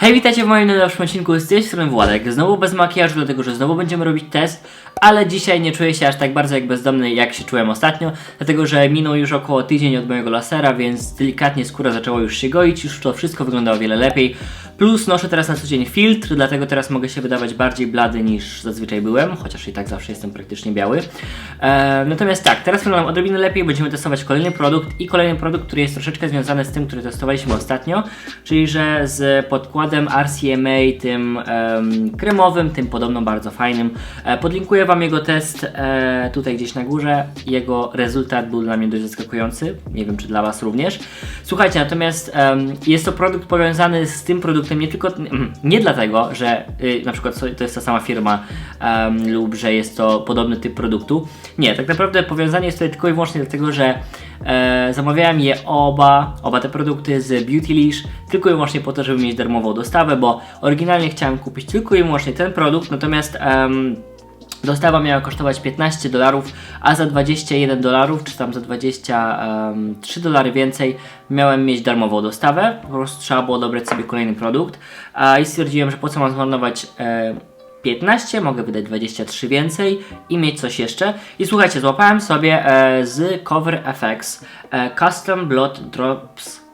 Hej, witajcie w moim najnowszym odcinku, z tej strony Władek, znowu bez makijażu, dlatego że znowu będziemy robić test, ale dzisiaj nie czuję się aż tak bardzo jak bezdomny, jak się czułem ostatnio, dlatego że minął już około tydzień od mojego lasera, więc delikatnie skóra zaczęła już się goić, już to wszystko wygląda o wiele lepiej, plus noszę teraz na co dzień filtr, dlatego teraz mogę się wydawać bardziej blady niż zazwyczaj byłem, chociaż i tak zawsze jestem praktycznie biały. E, natomiast tak, teraz wyglądam odrobinę lepiej, będziemy testować kolejny produkt i kolejny produkt, który jest troszeczkę związany z tym, który testowaliśmy ostatnio, czyli że z podkładem RCMA, tym em, kremowym, tym podobno bardzo fajnym. E, podlinkuję Wam jego test e, tutaj gdzieś na górze. Jego rezultat był dla mnie dość zaskakujący. Nie wiem, czy dla Was również. Słuchajcie, natomiast em, jest to produkt powiązany z tym produktem nie tylko, nie dlatego, że y, na przykład to jest ta sama firma em, lub że jest to podobny typ produktu. Nie, tak naprawdę powiązanie jest tutaj tylko i wyłącznie dlatego, że e, zamawiałem je oba, oba te produkty z Beautylish tylko i wyłącznie po to, żeby mieć darmową dostawę, bo oryginalnie chciałem kupić tylko i wyłącznie ten produkt, natomiast em, Dostawa miała kosztować 15 dolarów, a za 21 dolarów, czy tam za 23 dolary więcej, miałem mieć darmową dostawę. Po prostu trzeba było dobrać sobie kolejny produkt. A i stwierdziłem, że po co mam zmarnować e, 15, mogę wydać 23 więcej i mieć coś jeszcze. I słuchajcie, złapałem sobie e, z Cover FX e, Custom Blood Drops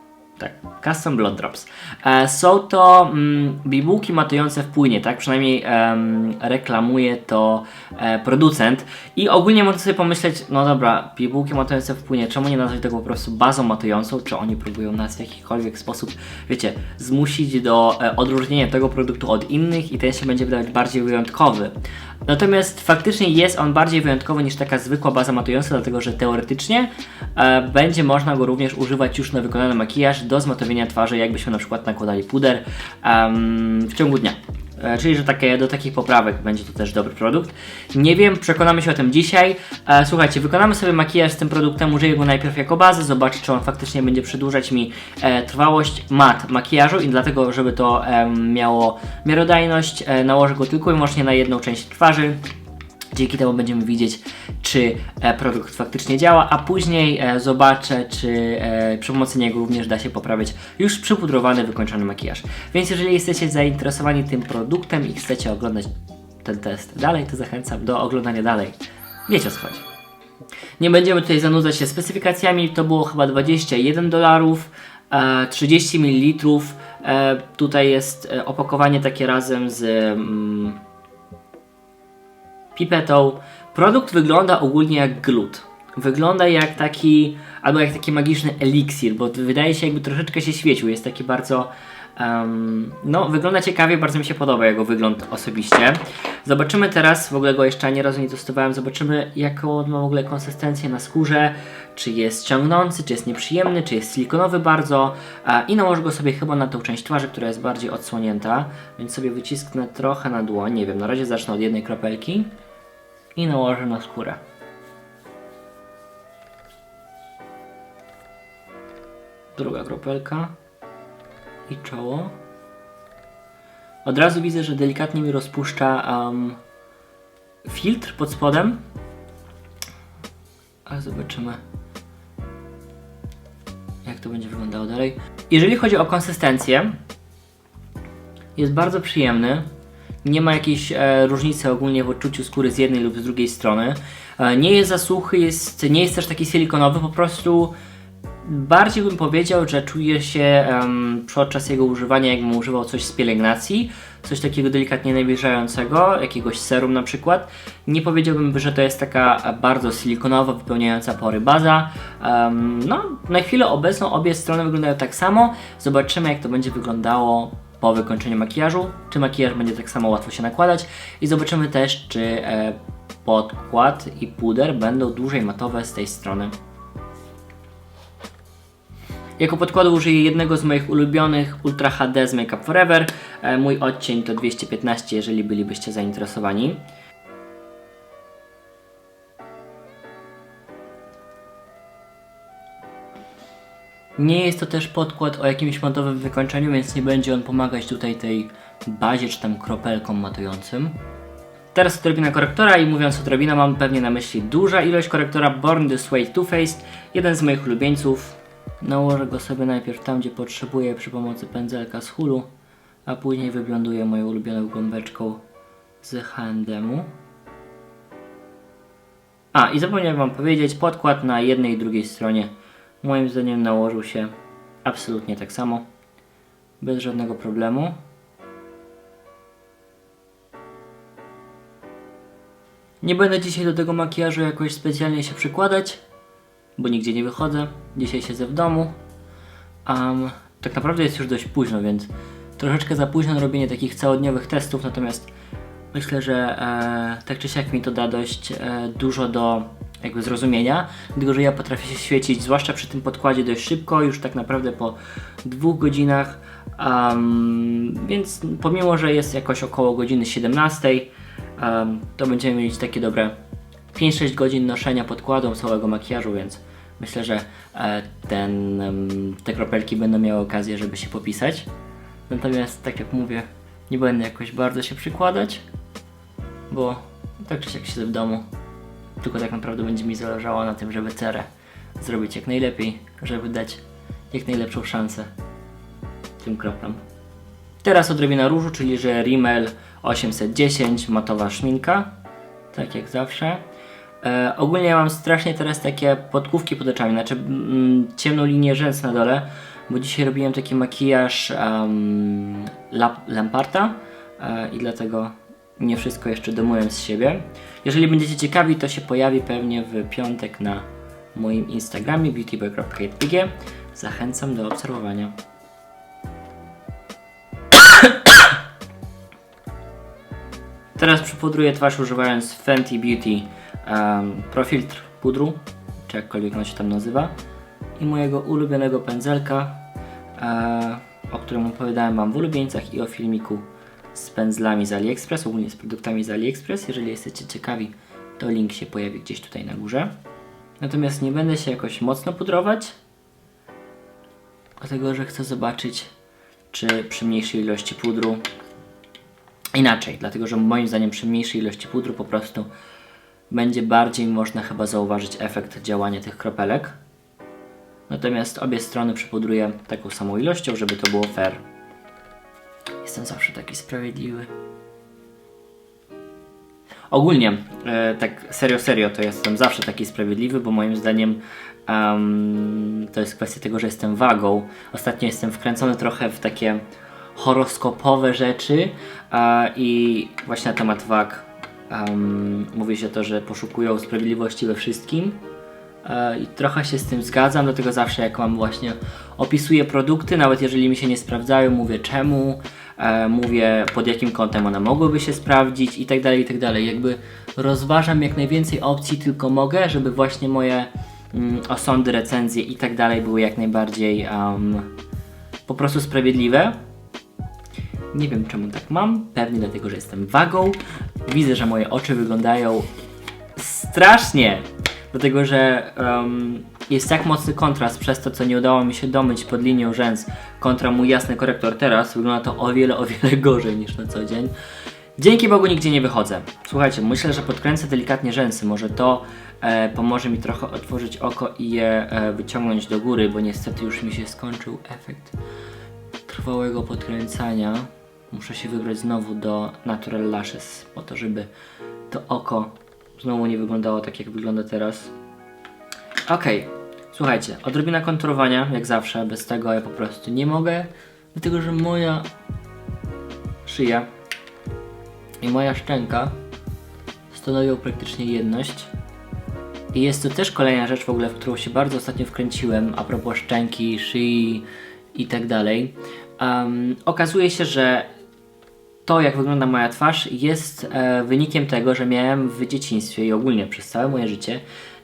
tak, Custom Blood Drops. E, są to mm, bibułki matujące w płynie, tak? Przynajmniej em, reklamuje to e, producent. I ogólnie można sobie pomyśleć, no dobra, bibułki matujące w płynie, czemu nie nazwać tego po prostu bazą matującą? Czy oni próbują nas w jakikolwiek sposób, wiecie, zmusić do e, odróżnienia tego produktu od innych i ten się będzie wydawać bardziej wyjątkowy. Natomiast faktycznie jest on bardziej wyjątkowy niż taka zwykła baza matująca, dlatego że teoretycznie e, będzie można go również używać już na wykonany makijaż do zmatowienia twarzy, jakbyśmy na przykład nakładali puder w ciągu dnia. E, Czyli, że takie, do takich poprawek będzie to też dobry produkt. Nie wiem, przekonamy się o tym dzisiaj. E, słuchajcie, wykonamy sobie makijaż z tym produktem, użyję go najpierw jako bazę, zobaczę, czy on faktycznie będzie przedłużać mi e, trwałość mat makijażu i dlatego, żeby to miało miarodajność, nałożę go tylko i wyłącznie na jedną część twarzy. Dzięki temu będziemy widzieć, czy e, produkt faktycznie działa, a później e, zobaczę, czy e, przy pomocy niego również da się poprawić już przypudrowany, wykończony makijaż. Więc jeżeli jesteście zainteresowani tym produktem i chcecie oglądać ten test dalej, to zachęcam do oglądania dalej. Wiecie o co chodzi. Nie będziemy tutaj zanudzać się specyfikacjami, to było chyba 21 dolarów, e, 30 ml. Tutaj jest opakowanie takie razem z... Pipetą. Produkt wygląda ogólnie jak glut. Wygląda jak taki, albo jak taki magiczny eliksir, bo wydaje się jakby troszeczkę się świecił. Jest taki bardzo, em, no wygląda ciekawie, bardzo mi się podoba jego wygląd osobiście. Zobaczymy teraz, w ogóle go jeszcze ani razu nie testowałem, zobaczymy jaką on ma w ogóle konsystencję na skórze, czy jest ciągnący, czy jest nieprzyjemny, czy jest silikonowy bardzo i nałożę go sobie chyba na tą część twarzy, która jest bardziej odsłonięta, więc sobie wycisknę trochę na dłoń, nie wiem, na razie zacznę od jednej kropelki i nałożę na skórę. Druga kropelka i czoło. Od razu widzę, że delikatnie mi rozpuszcza um, filtr pod spodem. Ale zobaczymy, jak to będzie wyglądało dalej. Jeżeli chodzi o konsystencję, jest bardzo przyjemny. Nie ma jakiejś e, różnicy ogólnie w odczuciu skóry z jednej lub z drugiej strony. E, nie jest za suchy, jest, nie jest też taki silikonowy, po prostu bardziej bym powiedział, że czuję się em, podczas jego używania, jakbym używał coś z pielęgnacji, coś takiego delikatnie nawilżającego, jakiegoś serum na przykład. Nie powiedziałbym, że to jest taka bardzo silikonowa, wypełniająca pory baza. Em, no, na chwilę obecną obie strony wyglądają tak samo. Zobaczymy, jak to będzie wyglądało po wykończeniu makijażu, czy makijaż będzie tak samo łatwo się nakładać i zobaczymy też, czy e, podkład i puder będą dłużej matowe z tej strony. Jako podkładu użyję jednego z moich ulubionych Ultra HD z Makeup Forever. E, Mój odcień to 215, jeżeli bylibyście zainteresowani. Nie jest to też podkład o jakimś matowym wykończeniu, więc nie będzie on pomagać tutaj tej bazie czy tam kropelkom matującym. Teraz odrobina korektora i mówiąc odrobina mam pewnie na myśli duża ilość korektora Born This Way Too Faced, jeden z moich ulubieńców. Nałożę go sobie najpierw tam, gdzie potrzebuję przy pomocy pędzelka z hulu, a później wyblenduję moją ulubioną gąbeczką z H&M-u. A, i zapomniałem wam powiedzieć, podkład na jednej i drugiej stronie moim zdaniem nałożył się absolutnie tak samo, bez żadnego problemu. Nie będę dzisiaj do tego makijażu jakoś specjalnie się przykładać, bo nigdzie nie wychodzę. Dzisiaj siedzę w domu. Um, tak naprawdę jest już dość późno, więc troszeczkę za późno na robienie takich całodniowych testów, natomiast myślę, że e, tak czy siak mi to da dość e, dużo do jakby zrozumienia, dlatego że ja potrafię się świecić, zwłaszcza przy tym podkładzie dość szybko, już tak naprawdę po dwóch godzinach, um, więc pomimo, że jest jakoś około godziny 17, um, to będziemy mieć takie dobre 5-6 godzin noszenia podkładu, całego makijażu, więc myślę, że e, ten, te kropelki będą miały okazję, żeby się popisać. Natomiast, tak jak mówię, nie będę jakoś bardzo się przykładać, bo tak czy siak siedzę w domu. Tylko tak naprawdę będzie mi zależało na tym, żeby cerę zrobić jak najlepiej, żeby dać jak najlepszą szansę tym kroplom. Teraz odrobina różu, czyli że Rimmel 810, matowa szminka, tak jak zawsze. E, ogólnie mam strasznie teraz takie podkówki pod oczami, znaczy mm, ciemną linię rzęs na dole, bo dzisiaj robiłem taki makijaż um, Lamparta e, i dlatego nie wszystko jeszcze domuję z siebie. Jeżeli będziecie ciekawi, to się pojawi pewnie w piątek na moim Instagramie beautyboy.jpg. Zachęcam do obserwowania. Teraz przypudruję twarz używając Fenty Beauty um, Profiltr pudru, czy jakkolwiek on się tam nazywa, i mojego ulubionego pędzelka, e, o którym opowiadałem Wam w ulubieńcach i o filmiku z pędzlami z AliExpress, ogólnie z produktami z AliExpress. Jeżeli jesteście ciekawi, to link się pojawi gdzieś tutaj na górze. Natomiast nie będę się jakoś mocno pudrować, dlatego że chcę zobaczyć, czy przy mniejszej ilości pudru inaczej, dlatego że moim zdaniem przy mniejszej ilości pudru po prostu będzie bardziej można chyba zauważyć efekt działania tych kropelek. Natomiast obie strony przypudruję taką samą ilością, żeby to było fair. Jestem zawsze taki sprawiedliwy. Ogólnie, e, tak serio, serio, to jestem zawsze taki sprawiedliwy, bo moim zdaniem em, to jest kwestia tego, że jestem wagą. Ostatnio jestem wkręcony trochę w takie horoskopowe rzeczy i właśnie na temat wag em, mówi się to, że poszukują sprawiedliwości we wszystkim. E, I trochę się z tym zgadzam, dlatego zawsze jak mam właśnie opisuję produkty, nawet jeżeli mi się nie sprawdzają, mówię czemu, e, mówię pod jakim kątem one mogłyby się sprawdzić i tak dalej, i tak dalej. Jakby rozważam jak najwięcej opcji tylko mogę, żeby właśnie moje mm, osądy, recenzje i tak dalej były jak najbardziej em, po prostu sprawiedliwe. Nie wiem czemu tak mam, pewnie dlatego, że jestem wagą. Widzę, że moje oczy wyglądają strasznie, dlatego że em, jest tak mocny kontrast przez to, co nie udało mi się domyć pod linią rzęs kontra mój jasny korektor teraz. Wygląda to o wiele, o wiele gorzej niż na co dzień. Dzięki Bogu nigdzie nie wychodzę. Słuchajcie, myślę, że podkręcę delikatnie rzęsy. Może to e, pomoże mi trochę otworzyć oko i je e, wyciągnąć do góry, bo niestety już mi się skończył efekt trwałego podkręcania. Muszę się wybrać znowu do Natural Lashes po to, żeby to oko znowu nie wyglądało tak, jak wygląda teraz. Okej, słuchajcie, odrobina konturowania, jak zawsze, bez tego ja po prostu nie mogę, dlatego że moja szyja i moja szczęka stanowią praktycznie jedność. I jest to też kolejna rzecz w ogóle, w którą się bardzo ostatnio wkręciłem, a propos szczęki, szyi i tak dalej. Em, okazuje się, że to, jak wygląda moja twarz, jest e, wynikiem tego, że miałem w dzieciństwie i ogólnie przez całe moje życie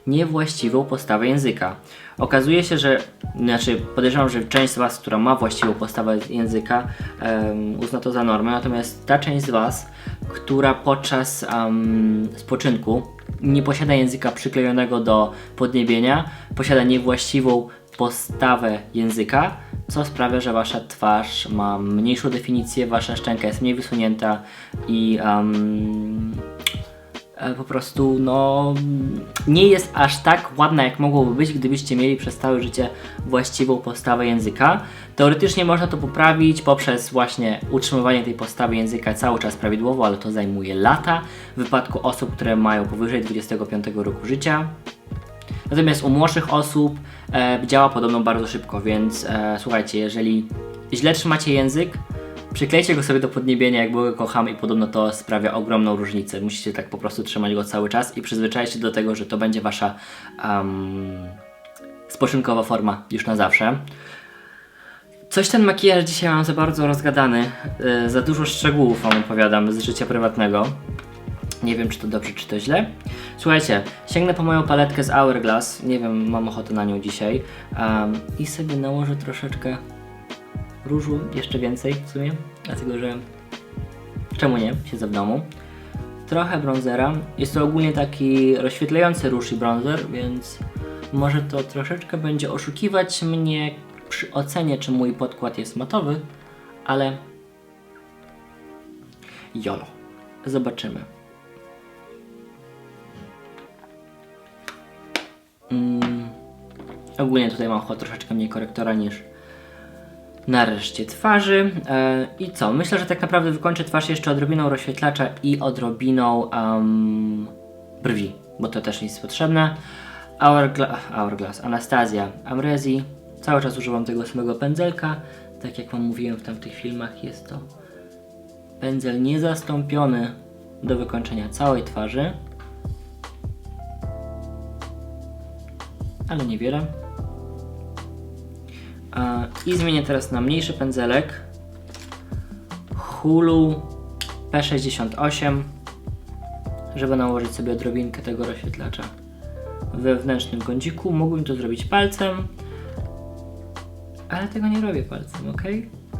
niewłaściwą postawę języka. Okazuje się, że, znaczy podejrzewam, że część z Was, która ma właściwą postawę języka, em, uzna to za normę, natomiast ta część z Was, która podczas em, spoczynku nie posiada języka przyklejonego do podniebienia, posiada niewłaściwą postawę języka, co sprawia, że wasza twarz ma mniejszą definicję, wasza szczęka jest mniej wysunięta i um, po prostu no nie jest aż tak ładna jak mogłoby być, gdybyście mieli przez całe życie właściwą postawę języka. Teoretycznie można to poprawić poprzez właśnie utrzymywanie tej postawy języka cały czas prawidłowo, ale to zajmuje lata w wypadku osób, które mają powyżej 25 roku życia. Natomiast u młodszych osób e, działa podobno bardzo szybko, więc e, słuchajcie, jeżeli źle trzymacie język, przyklejcie go sobie do podniebienia, jak go kocham i podobno to sprawia ogromną różnicę. Musicie tak po prostu trzymać go cały czas i przyzwyczaić się do tego, że to będzie wasza um, spoczynkowa forma już na zawsze. Coś ten makijaż dzisiaj mam za bardzo rozgadany, e, za dużo szczegółów wam opowiadam z życia prywatnego. Nie wiem, czy to dobrze, czy to źle. Słuchajcie, sięgnę po moją paletkę z Hourglass. Nie wiem, mam ochotę na nią dzisiaj. Um, I sobie nałożę troszeczkę różu, jeszcze więcej w sumie. Dlatego, że czemu nie? Siedzę w domu. Trochę bronzera. Jest to ogólnie taki rozświetlający róż i bronzer, więc może to troszeczkę będzie oszukiwać mnie przy ocenie, czy mój podkład jest matowy, ale jolo. Zobaczymy. Mm, ogólnie tutaj mam chyba troszeczkę mniej korektora niż na reszcie twarzy. E, I co? Myślę, że tak naprawdę wykończę twarz jeszcze odrobiną rozświetlacza i odrobiną um, brwi, bo to też jest potrzebne. Hourgla Hourglass, Anastazja, Amrezi. Cały czas używam tego samego pędzelka. Tak jak Wam mówiłem w tamtych filmach, jest to pędzel niezastąpiony do wykończenia całej twarzy. Ale niewiele. A, I zmienię teraz na mniejszy pędzelek Hulu P68 żeby nałożyć sobie odrobinkę tego rozświetlacza w wewnętrznym kąciku. Mógłbym to zrobić palcem, ale tego nie robię palcem, ok?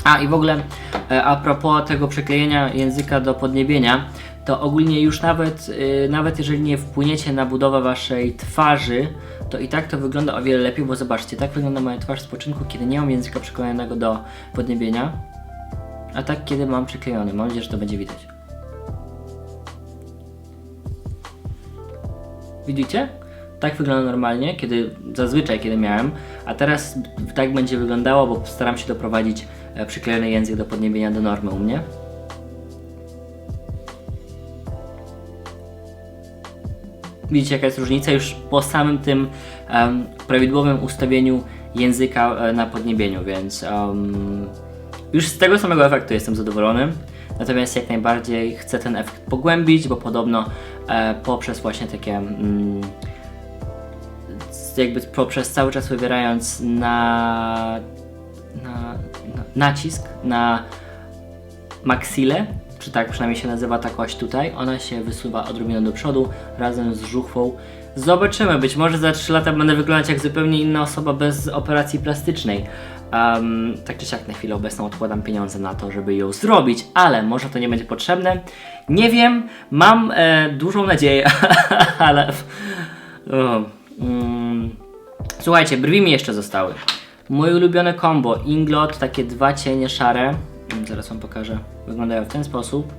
A i w ogóle e, a propos tego przyklejenia języka do podniebienia, to ogólnie już nawet, y, nawet jeżeli nie wpłyniecie na budowę waszej twarzy, to i tak to wygląda o wiele lepiej, bo zobaczcie, tak wygląda moja twarz w spoczynku, kiedy nie mam języka przyklejonego do podniebienia, a tak kiedy mam przyklejony. Mam nadzieję, że to będzie widać. Widzicie? Tak wygląda normalnie, kiedy zazwyczaj kiedy miałem, a teraz tak będzie wyglądało, bo staram się doprowadzić e, przyklejony język do podniebienia do normy u mnie. Widzicie jaka jest różnica już po samym tym um, prawidłowym ustawieniu języka e, na podniebieniu, więc um, już z tego samego efektu jestem zadowolony. Natomiast jak najbardziej chcę ten efekt pogłębić, bo podobno e, poprzez właśnie takie mm, jakby poprzez cały czas wybierając na, na, na nacisk na maxile, czy tak przynajmniej się nazywa ta kość tutaj, ona się wysuwa odrobinę do przodu razem z żuchwą. Zobaczymy, być może za 3 lata będę wyglądać jak zupełnie inna osoba bez operacji plastycznej. Um, tak czy siak na chwilę obecną odkładam pieniądze na to, żeby ją zrobić, ale może to nie będzie potrzebne. Nie wiem, mam e, dużą nadzieję, ale... Mm. Słuchajcie, brwi mi jeszcze zostały. Moje ulubione combo, Inglot, takie dwa cienie szare. Zaraz Wam pokażę. Wyglądają w ten sposób.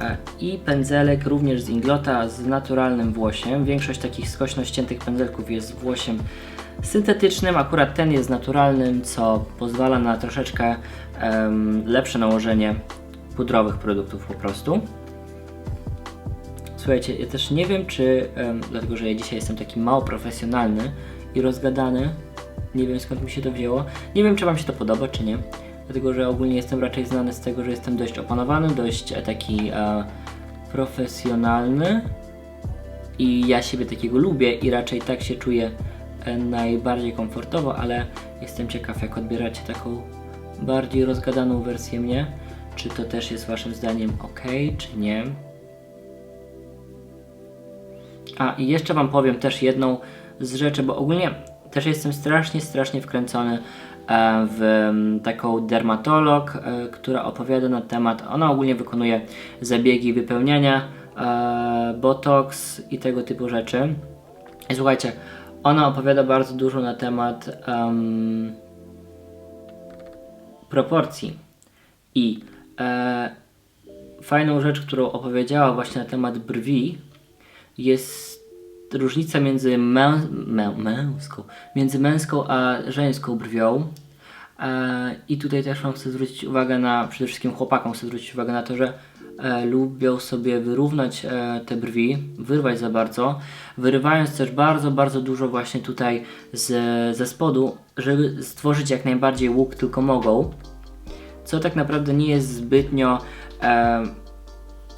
E, I pędzelek również z Inglota z naturalnym włosiem. Większość takich skośno ściętych pędzelków jest włosiem syntetycznym. Akurat ten jest naturalnym, co pozwala na troszeczkę um, lepsze nałożenie pudrowych produktów po prostu. Słuchajcie, ja też nie wiem, czy, um, dlatego że ja dzisiaj jestem taki mało profesjonalny i rozgadany, nie wiem skąd mi się to wzięło. Nie wiem, czy Wam się to podoba, czy nie dlatego że ogólnie jestem raczej znany z tego, że jestem dość opanowany, dość e, taki e, profesjonalny i ja siebie takiego lubię i raczej tak się czuję e, najbardziej komfortowo, ale jestem ciekaw jak odbieracie taką bardziej rozgadaną wersję mnie. Czy to też jest waszym zdaniem ok, czy nie? A i jeszcze wam powiem też jedną z rzeczy, bo ogólnie też jestem strasznie, strasznie wkręcony w taką dermatolog, e, która opowiada na temat, ona ogólnie wykonuje zabiegi wypełniania, e, botox i tego typu rzeczy. I słuchajcie, ona opowiada bardzo dużo na temat um, proporcji. I e, fajną rzecz, którą opowiedziała właśnie na temat brwi, jest różnica między mę, mę, męską, między męską a żeńską brwią. E, I tutaj też wam chcę zwrócić uwagę na, przede wszystkim chłopakom chcę zwrócić uwagę na to, że e, lubią sobie wyrównać e, te brwi, wyrwać za bardzo, wyrywając też bardzo, bardzo dużo właśnie tutaj z, ze spodu, żeby stworzyć jak najbardziej łuk tylko mogą, co tak naprawdę nie jest zbytnio e,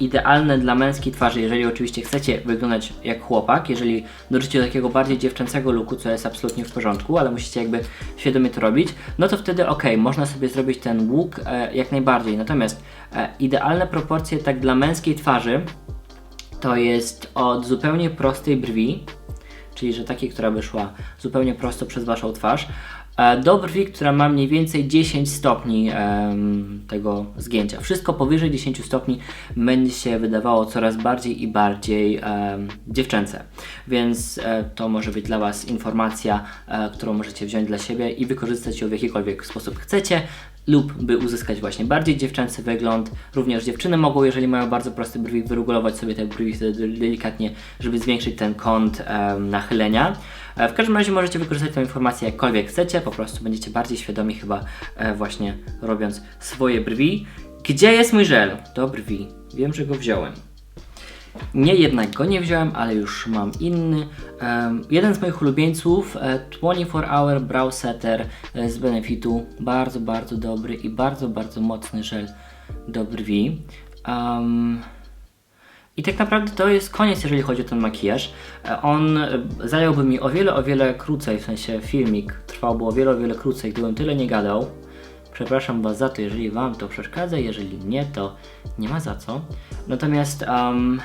idealne dla męskiej twarzy, jeżeli oczywiście chcecie wyglądać jak chłopak, jeżeli dążycie do takiego bardziej dziewczęcego looku, co jest absolutnie w porządku, ale musicie jakby świadomie to robić, no to wtedy ok, można sobie zrobić ten łuk e, jak najbardziej. Natomiast e, idealne proporcje tak dla męskiej twarzy to jest od zupełnie prostej brwi, czyli że takiej, która by szła zupełnie prosto przez waszą twarz, do brwi, która ma mniej więcej 10 stopni tego zgięcia. Wszystko powyżej 10 stopni będzie się wydawało coraz bardziej i bardziej dziewczęce. Więc e, to może być dla Was informacja, e, którą możecie wziąć dla siebie i wykorzystać ją w jakikolwiek sposób chcecie lub by uzyskać właśnie bardziej dziewczęcy wygląd. Również dziewczyny mogą, jeżeli mają bardzo proste brwi, wyregulować sobie te brwi delikatnie, żeby zwiększyć ten kąt em, nachylenia. E, W każdym razie możecie wykorzystać tę informację jakkolwiek chcecie, po prostu będziecie bardziej świadomi chyba e, właśnie robiąc swoje brwi. Gdzie jest mój żel? Do brwi. Wiem, że go wziąłem. Nie, jednak go nie wziąłem, ale już mam inny. Em, jeden z moich ulubieńców, e, 24 Hour Brow Setter e, z Benefitu. Bardzo, bardzo dobry i bardzo, bardzo mocny żel do brwi. Em, i tak naprawdę to jest koniec, jeżeli chodzi o ten makijaż. E, On e, zająłby mi o wiele, o wiele krócej, w sensie filmik trwałby o wiele, o wiele krócej, gdybym tyle nie gadał. Przepraszam Was za to, jeżeli Wam to przeszkadza, jeżeli nie, to nie ma za co. Natomiast, um,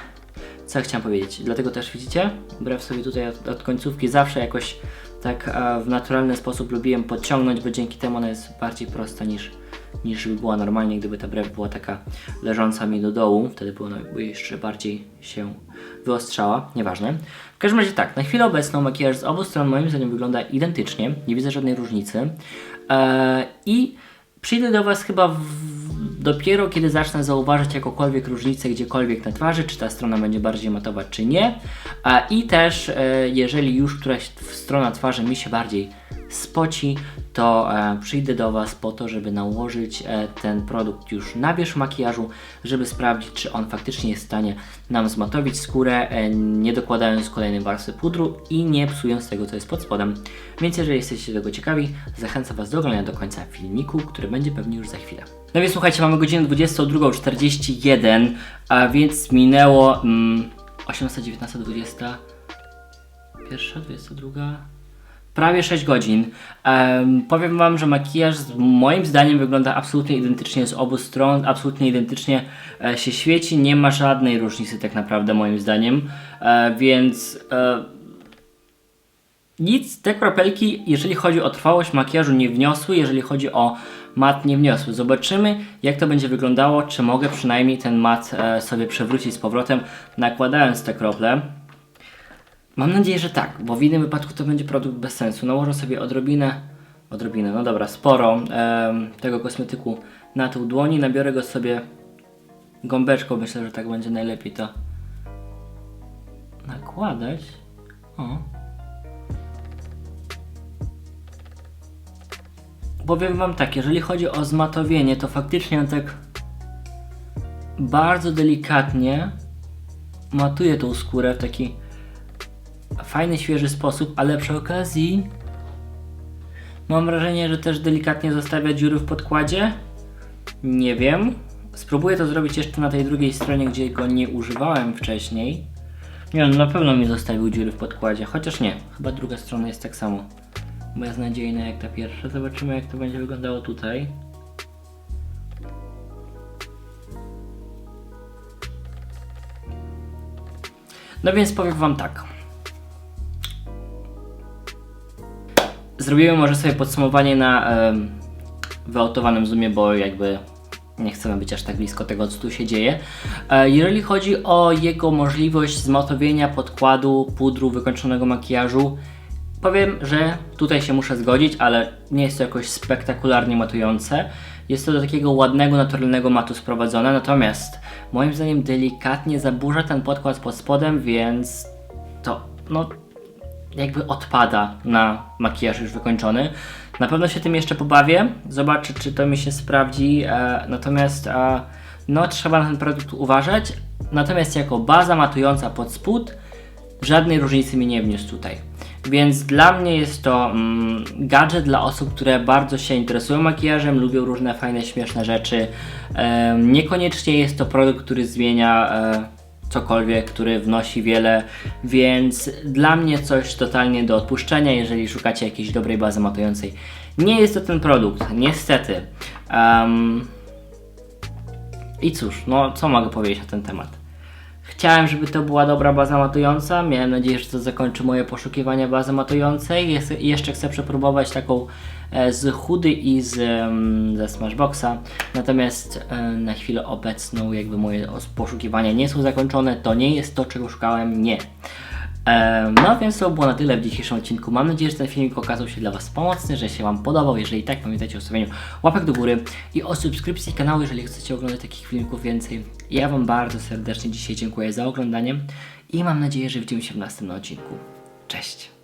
co chciałem powiedzieć, dlatego też widzicie, brew sobie tutaj od, od końcówki zawsze jakoś tak e, w naturalny sposób lubiłem podciągnąć, bo dzięki temu ona jest bardziej prosta niż, niż by była normalnie, gdyby ta brew była taka leżąca mi do dołu, wtedy by ona jeszcze bardziej się wyostrzała, nieważne. W każdym razie tak, na chwilę obecną makijaż z obu stron moim zdaniem wygląda identycznie, nie widzę żadnej różnicy. E, i przyjdę do Was chyba w, dopiero kiedy zacznę zauważyć jakąkolwiek różnicę gdziekolwiek na twarzy, czy ta strona będzie bardziej matowa, czy nie. I też, e, jeżeli już któraś strona twarzy mi się bardziej spoci, to e, przyjdę do Was po to, żeby nałożyć e, ten produkt już na wierzch makijażu, żeby sprawdzić, czy on faktycznie jest w stanie nam zmatowić skórę, e, nie dokładając kolejnej warstwy pudru i nie psując tego, co jest pod spodem. Więc jeżeli jesteście tego ciekawi, zachęcam Was do oglądania do końca filmiku, który będzie pewnie już za chwilę. No więc słuchajcie, mamy godzinę 22.41, a więc minęło mm, 18, 19, 20, pierwsza, 22, prawie 6 godzin. Em, powiem Wam, że makijaż moim zdaniem wygląda absolutnie identycznie z obu stron, absolutnie identycznie e, się świeci, nie ma żadnej różnicy tak naprawdę moim zdaniem, e, więc e, nic, te kropelki, jeżeli chodzi o trwałość makijażu nie wniosły, jeżeli chodzi o mat nie wniosły. Zobaczymy jak to będzie wyglądało, czy mogę przynajmniej ten mat e, sobie przewrócić z powrotem nakładając te krople. Mam nadzieję, że tak, bo w innym wypadku to będzie produkt bez sensu. Nałożę sobie odrobinę, odrobinę, no dobra, sporo tego kosmetyku na tył dłoni, nabiorę go sobie gąbeczką, myślę, że tak będzie najlepiej to nakładać. O. Powiem Wam tak, jeżeli chodzi o zmatowienie, to faktycznie tak bardzo delikatnie matuje tą skórę w taki fajny, świeży sposób, ale przy okazji mam wrażenie, że też delikatnie zostawia dziury w podkładzie. Nie wiem. Spróbuję to zrobić jeszcze na tej drugiej stronie, gdzie go nie używałem wcześniej. Nie, no na pewno mi zostawił dziury w podkładzie, chociaż nie. Chyba druga strona jest tak samo. Beznadziejna jak ta pierwsza. Zobaczymy jak to będzie wyglądało tutaj. No więc powiem wam tak. Zrobimy może sobie podsumowanie na em, wyautowanym zoomie, bo jakby nie chcemy być aż tak blisko tego, co tu się dzieje. E, jeżeli chodzi o jego możliwość zmatowienia podkładu, pudru, wykończonego makijażu, Powiem, że tutaj się muszę zgodzić, ale nie jest to jakoś spektakularnie matujące. Jest to do takiego ładnego, naturalnego matu sprowadzone, natomiast moim zdaniem delikatnie zaburza ten podkład pod spodem, więc to no jakby odpada na makijaż już wykończony. Na pewno się tym jeszcze pobawię, zobaczę czy to mi się sprawdzi, e, natomiast e, no trzeba na ten produkt uważać. Natomiast jako baza matująca pod spód żadnej różnicy mi nie wniósł tutaj. Więc dla mnie jest to mm, gadżet dla osób, które bardzo się interesują makijażem, lubią różne fajne, śmieszne rzeczy. Em, niekoniecznie jest to produkt, który zmienia e, cokolwiek, który wnosi wiele, więc dla mnie coś totalnie do odpuszczenia, jeżeli szukacie jakiejś dobrej bazy matującej. Nie jest to ten produkt, niestety. Em, I cóż, no co mogę powiedzieć na ten temat? Chciałem, żeby to była dobra baza matująca. Miałem nadzieję, że to zakończy moje poszukiwania bazy matującej. Jest, jeszcze chcę przepróbować taką e, z Hudy i z, ze Smashboxa. Natomiast e, na chwilę obecną jakby moje os- poszukiwania nie są zakończone. To nie jest to, czego szukałem. Nie. Em, No więc to było na tyle w dzisiejszym odcinku. Mam nadzieję, że ten filmik okazał się dla Was pomocny, że się Wam podobał. Jeżeli tak, pamiętajcie o stawieniu łapek do góry i o subskrypcji kanału, jeżeli chcecie oglądać takich filmików więcej. Ja Wam bardzo serdecznie dzisiaj dziękuję za oglądanie i mam nadzieję, że widzimy się w następnym odcinku. Cześć!